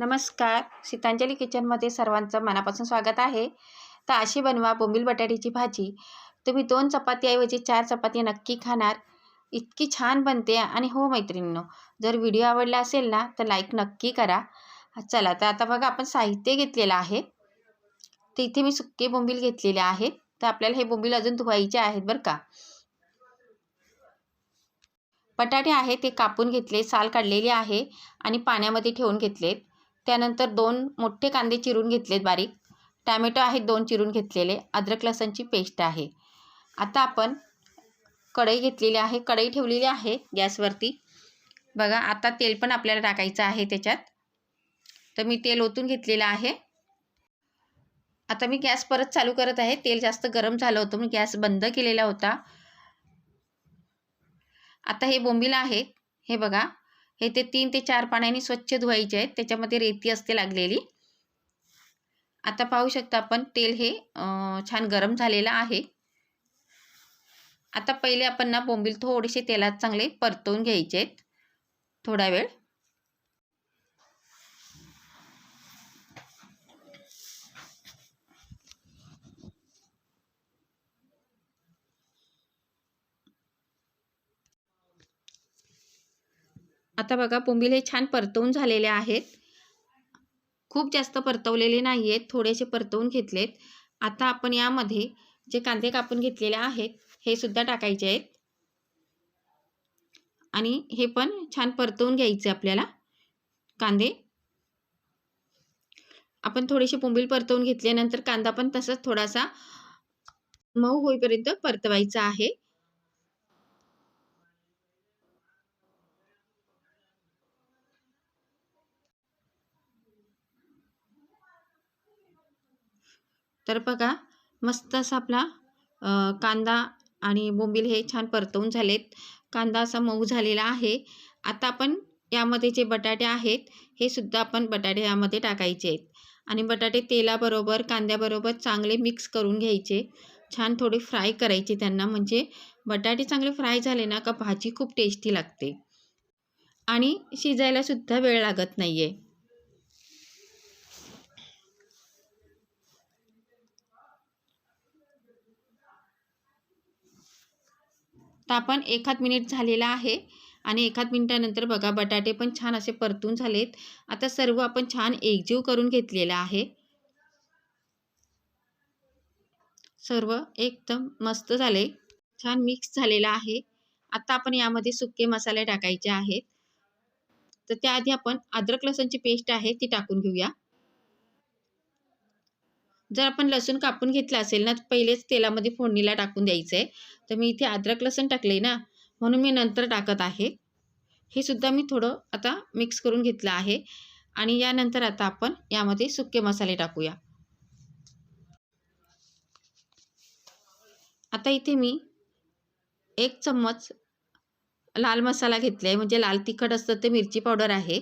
नमस्कार. सीतांजली किचनमध्ये सर्वांचं मनापासून स्वागत आहे. तर अशी बनवा बोंबील बटाट्याची भाजी. तुम्ही दोन चपातीऐवजी चार चपाती नक्की खाणार. इतकी छान बनते आणि हो मैत्रिणींनो जर व्हिडिओ आवडला असेल ना तर लाईक नक्की करा. चला तर आता बघा आपण साहित्य घेतलेलं आहे. तर इथे मी सुके बोंबील घेतलेले आहेत. तर आपल्याला हे बोंबील अजून धुवायचे आहेत बरं का. बटाटे आहे ते कापून घेतले साल काढलेली आहे आणि पाण्यामध्ये ठेवून घेतलेत. त्यानंतर दोन मोठे कांदे चिरून घेतलेत बारीक. टॅमॅटो आहेत दोन चिरून घेतलेले. अद्रक लसणची पेस्ट आहे. आता आपण कढई घेतलेली आहे. कढई ठेवलेली आहे गॅसवरती. बघा आता तेल पण आपल्याला टाकायचं आहे त्याच्यात. तर मी तेल ओतून घेतलेलं आहे. आता मी गॅस परत चालू करत आहे. तेल जास्त गरम झालं होतं मी गॅस बंद केलेला होता. आता हे बोंबील आहे. हे बघा हे ते तीन ते चार पाण्याने स्वच्छ धुवायचे आहेत. त्याच्यामध्ये रेती असते लागलेली. आता पाहू शकता आपण तेल हे छान गरम झालेलं आहे. आता पहिले आपण ना बोंबील थोडेसे तेलात चांगले परतवून घ्यायचे आहेत. थोडा वेळ. आता बघा बोंबील हे छान परतवून झालेले आहेत. खूप जास्त परतवलेले नाही आहेत थोडेसे परतवून घेतलेत. आता आपण यामध्ये जे कांदे कापून घेतलेले आहेत हे सुद्धा टाकायचे आहेत. आणि हे पण छान परतवून घ्यायचे आपल्याला कांदे. आपण थोडेसे बोंबील परतवून घेतल्यानंतर कांदा पण तसंच थोडासा मऊ होईपर्यंत परतवायचा आहे. तर बघा मस्त असा आपला कांदा आणि बोंबील हे छान परतवून झालेत. कांदा असा मऊ झालेला आहे. आता आपण यामध्ये जे बटाटे आहेत हे सुद्धा आपण बटाटे यामध्ये टाकायचे आहेत. आणि बटाटे तेलाबरोबर कांद्याबरोबर चांगले मिक्स करून घ्यायचे. छान थोडे फ्राय करायचे त्यांना. म्हणजे बटाटे चांगले फ्राय झाले ना का भाजी खूप टेस्टी लागते. आणि शिजायलासुद्धा वेळ लागत नाही आहे तर आपण एखाद मिनिट झालेला आहे आणि एखाद मिनिटानंतर बघा बटाटे पण छान असे परतून झालेत. आता सर्व आपण छान एकजीव करून घेतलेला आहे. सर्व एकदम मस्त झाले. छान मिक्स झालेला आहे. आता आपण यामध्ये सुके मसाले टाकायचे आहेत. तर त्याआधी आपण अद्रक लसणची पेस्ट आहे ती टाकून घेऊया. जर आपण लसूण कापून घेतला असेल ना पहिलेच तेलामध्ये फोडणीला टाकून द्यायचं आहे तर मी इथे अद्रक लसूण टाकले ना म्हणून मी नंतर टाकत आहे. हे सुद्धा मी थोडं आता मिक्स करून घेतलं आहे. आणि यानंतर आता आपण यामध्ये सुके मसाले टाकूया. आता इथे मी एक चम्मच लाल मसाला घेतला आहे म्हणजे लाल तिखट असतं ते मिरची पावडर आहे.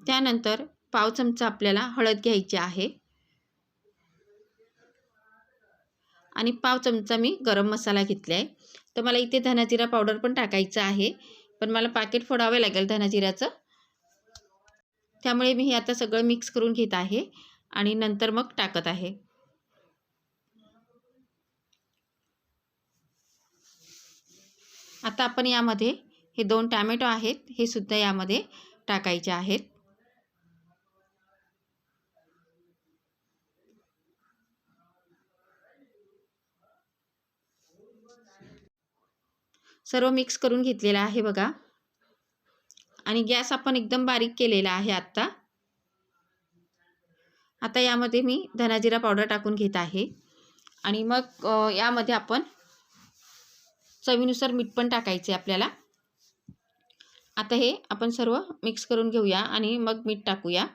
त्यानंतर पाव चमचा आपल्याला हळद घ्यायची आहे. आणि पाव चमचा मी गरम मसाला घेतला आहे तर मला इथे धनाजिरा पावडर पण टाकायचं आहे. पण मला पाकिट फोडावे लागेल धनाजिऱ्याचं त्यामुळे मी हे आता सगळं मिक्स करून घेत आहे आणि नंतर मग टाकत आहे. आता आपण यामध्ये हे दोन टॅमॅटो आहेत हे सुद्धा यामध्ये टाकायचे आहेत. सर्व मिक्स करून घेतलेला आहे बघा. आणि गॅस आपण एकदम बारीक केलेला आहे आत्ता. आता यामध्ये मी धनाजिरा पावडर टाकून घेत आहे. आणि मग यामध्ये आपण चवीनुसार मीठ पण टाकायचे आपल्याला. आता हे आपण सर्व मिक्स करून घेऊया आणि मग मीठ टाकूया.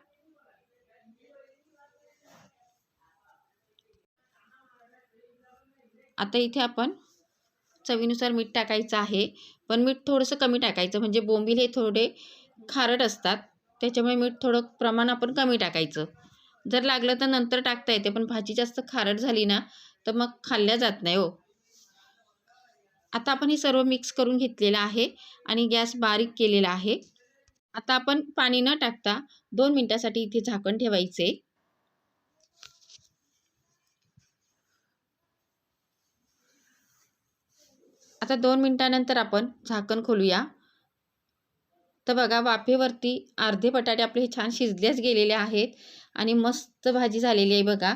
आता इथे आपण चवीनुसार मीठ टाकायचं आहे. पण मीठ थोडंसं कमी टाकायचं. म्हणजे बोंबील हे थोडे खारट असतात. त्याच्यामुळे मीठ थोडं प्रमाण आपण कमी टाकायचं. जर लागलं तर नंतर टाकता येते. पण भाजी जास्त खारट झाली ना तर मग खाल्ल्या जात नाही हो. आता आपण हे सर्व मिक्स करून घेतलेलं आहे आणि गॅस बारीक केलेला आहे. आता आपण पाणी न टाकता दोन मिनटासाठी इथे झाकण ठेवायचे. आता दोन मिनटानंतर आपण झाकण खोलूया. तर बघा वाफेवरती अर्धे बटाटे आपले हे छान शिजलेच गेलेले आहेत आणि मस्त भाजी झालेली आहे बघा.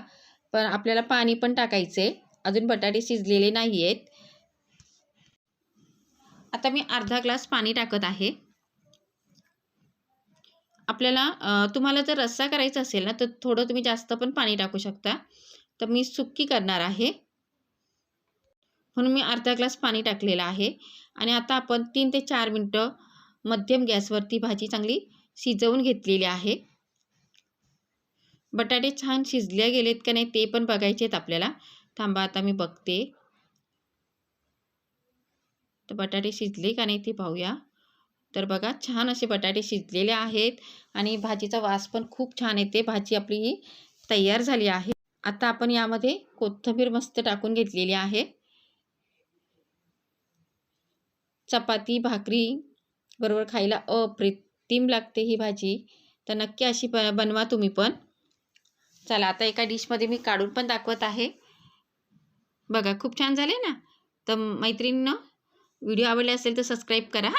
पण आपल्याला पाणी पण टाकायचं आहे अजून बटाटे शिजलेले नाही आहेत आता मी अर्धा ग्लास पाणी टाकत आहे. आपल्याला तुम्हाला जर रस्सा करायचा असेल ना तर थोडं तुम्ही जास्त पण पाणी टाकू शकता. तर मी सुक्की करणार आहे. म्हणून मी अर्धा ग्लास पाणी टाकलेलं आहे. आणि आता आपण तीन ते चार मिनटं मध्यम गॅसवरती भाजी चांगली शिजवून घेतलेली आहे. बटाटे छान शिजले गेलेत का नाही ते पण बघायचे आहेत आपल्याला. थांबा आता मी बघते. तर बटाटे शिजले का नाही ते पाहूया. तर बघा छान असे बटाटे शिजलेले आहेत आणि भाजीचा वास पण खूप छान येते. भाजी आपली ही तयार झाली आहे. आता आपण यामध्ये कोथिंबीर मस्त टाकून घेतलेली आहे. चपाती भाकरी बरोबर खायला अप्रतिम लागते ही भाजी. तर नक्की अशी ब बनवा तुम्ही पण. चला आता एका डिशमध्ये मी काढून पण दाखवत आहे. बघा खूप छान झाले ना? तर मैत्रिणीनं व्हिडिओ आवडले असेल तर सबस्क्राईब करा.